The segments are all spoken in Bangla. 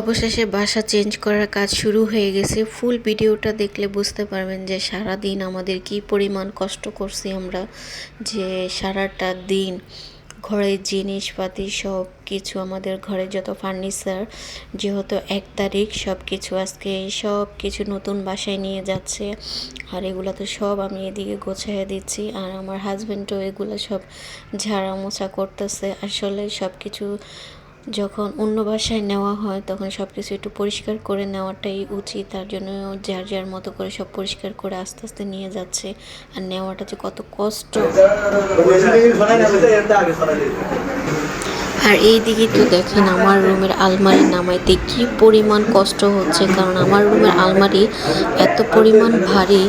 অবশেষে বাসা চেঞ্জ করার কাজ শুরু হয়ে গেছে। ফুল ভিডিওটা দেখলে বুঝতে পারবেন যে সারা দিন আমাদের কি পরিমাণ কষ্ট করছি আমরা, যে সারাটা দিন ঘরের জিনিসপাতি সব কিছু আমাদের ঘরে যত ফার্নিচার, যেহেতু এক তারিখ সব কিছু আজকে সব কিছু নতুন বাসায় নিয়ে যাচ্ছে। আর এগুলো তো সব আমি এদিকে গোছাইয়ে দিচ্ছি। আর আমার হাজব্যান্ডও এগুলো সব ঝাড়া মোছা করতেছে। আসলে সব কিছু যখন অন্য বাসায় নেওয়া হয় তখন সব কিছু একটু পরিষ্কার করে নেওয়াটাই উচিত তার জন্য যার যার মতো করে সব পরিষ্কার করে আস্তে আস্তে নিয়ে যাচ্ছে আর নেওয়াটা যে কত কষ্ট আর এই দিকে তো দেখেন আমার রুমের আলমারি নামাইতে কি পরিমাণ কষ্ট হচ্ছে, কারণ আমার রুমের আলমারি এত পরিমাণ ভারী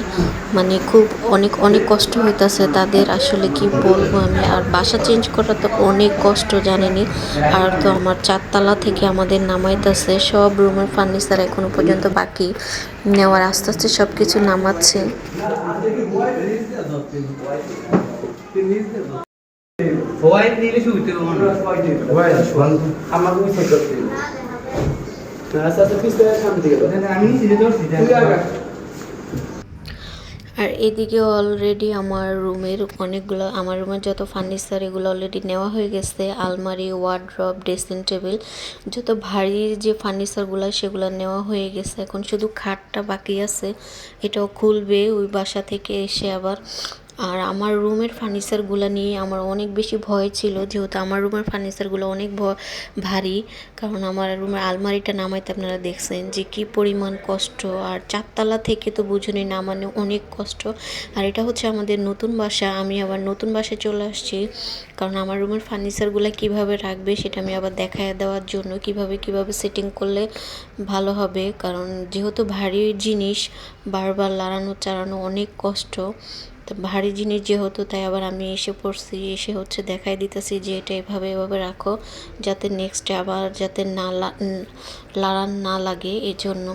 মানে খুব অনেক অনেক কষ্ট হইতাছে। তাদের আসলে কি বলব আমি? আর বাসা চেঞ্জ করা তো অনেক কষ্ট জানেনি আর তো আমার চারতলা থেকে আমাদের নামাইতেছে, সব রুমের ফার্নিচার এখনও পর্যন্ত বাকি। নেওয়ার আস্তে আস্তে সব কিছু নামাচ্ছে। হোয়াইট নিলে। আমার করতে সামনে দিকে আমি নিজে ধরছি, আর এদিকে অলরেডি আমার রুমের অনেকগুলো আমার রুমের যত ফার্নিচার এগুলো অলরেডি নেওয়া হয়ে গেছে আলমারি ওয়ার্ড্রপ ড্রেসিং টেবিল যত ভারী যে ফার্নিচারগুলো সেগুলো নেওয়া হয়ে গেছে। এখন শুধু খাটটা বাকি আছে এটাও খুলবে ওই বাসা থেকে এসে আবার আর আমার রুমের ফার্নিচারগুলো নিয়ে আমার অনেক বেশি ভয় ছিল, যেহেতু আমার রুমের ফার্নিচারগুলো অনেক ভারী। কারণ আমার রুমের আলমারিটা নামাইতে আপনারা দেখছেন যে কি পরিমাণ কষ্ট। আর চারতলা থেকে তো বুঝুনি নামানো অনেক কষ্ট। আর এটা হচ্ছে আমাদের নতুন বাসা, আমি আবার নতুন বাসায় চলে আসছি। কারণ আমার রুমের ফার্নিচারগুলো কীভাবে রাখবে সেটা আমি আবার দেখায় দেওয়ার জন্য কীভাবে কীভাবে সেটিং করলে ভালো হবে। কারণ যেহেতু ভারী জিনিস, বারবার লাড়ানো চালানো অনেক কষ্ট। তো ভারী জিনিস যেহেতু, তাই আবার আমি এসে পড়ছি, এসে হচ্ছে দেখাই দিতেছি যে এটা এভাবে এভাবে রাখো, যাতে নেক্সটে আবার যাতে না লাড়ান না লাগে এই জন্য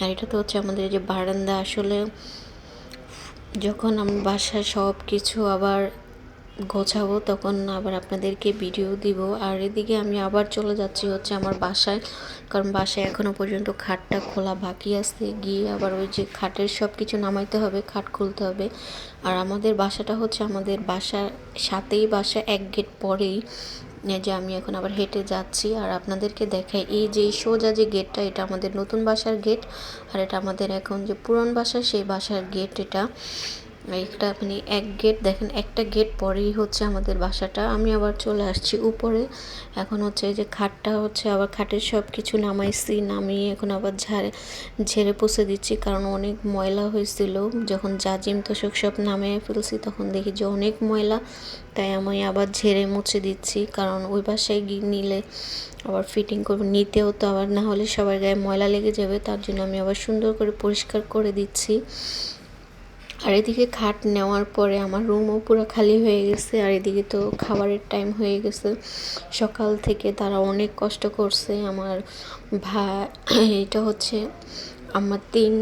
আর এটা তো হচ্ছে আমাদের যে বারান্দা, আসলে যখন আমি বাসায় সব কিছু আবার গোছাবো, তখন আবার আপনাদেরকে ভিডিও দিব। আর এদিকে আমি আবার চলে যাচ্ছি হচ্ছে আমার বাসায়, কারণ বাসায় এখনও পর্যন্ত খাটটা খোলা বাকি আছে। গিয়ে আবার ওই যে খাটের সব কিছু নামাইতে হবে, খাট খুলতে হবে। আর আমাদের বাসাটা হচ্ছে আমাদের বাসার সাথেই বাসা এক গেট পরেই। যে আমি এখন আবার হেঁটে যাচ্ছি। আর আপনাদেরকে দেখাই, এই যে সোজা যে গেটটা এটা আমাদের নতুন বাসার গেট আর এটা আমাদের এখন যে পুরন বাসা, সেই বাসার গেট এটা। একটা মানে এক গেট দেখেন একটা গেট পরেই হচ্ছে আমাদের বাসাটা। আমি আবার চলে আসছি উপরে। এখন হচ্ছে যে খাটটা হচ্ছে, আবার খাটের সব কিছু নামাইছি, নামিয়ে এখন আবার ঝাড়ে, ঝেড়ে পুষে দিচ্ছি, কারণ অনেক ময়লা হয়েছিল। যখন জাজিম তোষক সব নামিয়ে ফেলছি, তখন দেখি যে অনেক ময়লা। তাই আমি আবার ঝেড়ে মুছে দিচ্ছি, কারণ ওই বাসায় গিয়ে নিলে আবার ফিটিং করব। নিতেও তো আবার না হলে সবার গায়ে ময়লা লেগে যাবে, তার জন্য আমি আবার সুন্দর করে পরিষ্কার করে দিচ্ছি। আর এদিকে খাট নেওয়ার পরে আমার রুমও পুরো খালি হয়ে গেছে, আর এদিকে তো খাবারের টাইম হয়ে গেছে। সকাল থেকে তারা অনেক কষ্ট করছে। আমার ভাই এটা হচ্ছে আমার তিন,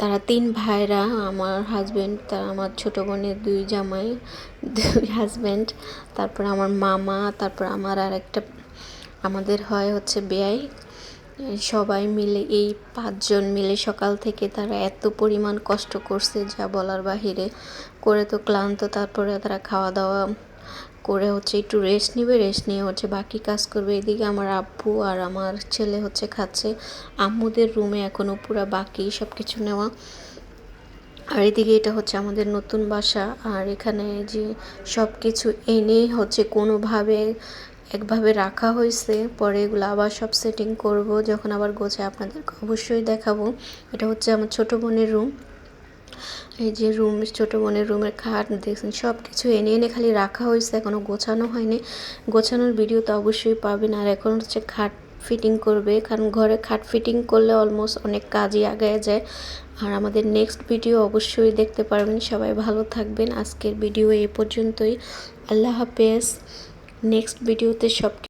তারা তিন ভাইরা, আমার হাজব্যান্ড তারা আমার ছোটো বোনের দুই জামাই, দুই হাজব্যান্ড তারপর আমার মামা, তারপর আমার আর একটা আমাদের হয় হচ্ছে বেয়াই। সবাই মিলে, এই পাঁচজন মিলে সকাল থেকে তারা এত পরিমাণ কষ্ট করছে যা বলার বাহিরে। করে তো ক্লান্ত, তারপরে তারা খাওয়া দাওয়া করে হচ্ছে একটু রেস্ট নেবে রেস্ট নিয়ে হচ্ছে বাকি কাজ করবে। এদিকে আমার আব্বু আর আমার ছেলে হচ্ছে খাচ্ছে। আম্মুদের রুমে এখনও পুরো বাকি সব কিছু নেওয়া। আর এদিকে এটা হচ্ছে আমাদের নতুন বাসা। আর এখানে যে সব কিছু এনে হচ্ছে কোনোভাবে একভাবে রাখা হয়েছে, পরে এগুলো আবার সব সেটিং করব, যখন আবার গোছায় আপনাদেরকে অবশ্যই দেখাবো। এটা হচ্ছে আমার ছোটো বোনের রুম এই যে রুম ছোটো বোনের রুমের খাট, দেখছেন সব কিছু এনে এনে খালি রাখা হয়েছে এখনও গোছানো হয়নি। গোছানোর ভিডিও তো অবশ্যই পাবেন, আর এখন হচ্ছে খাট ফিটিং করবে, কারণ ঘরে খাট ফিটিং করলে অলমোস্ট অনেক কাজই আগায় যায়। আর আমাদের নেক্সট ভিডিও অবশ্যই দেখতে পারবেন। সবাই ভালো থাকবেন। আজকের ভিডিও এ পর্যন্তই। আল্লাহ হাফেজ। নেক্সট ভিডিওতে সব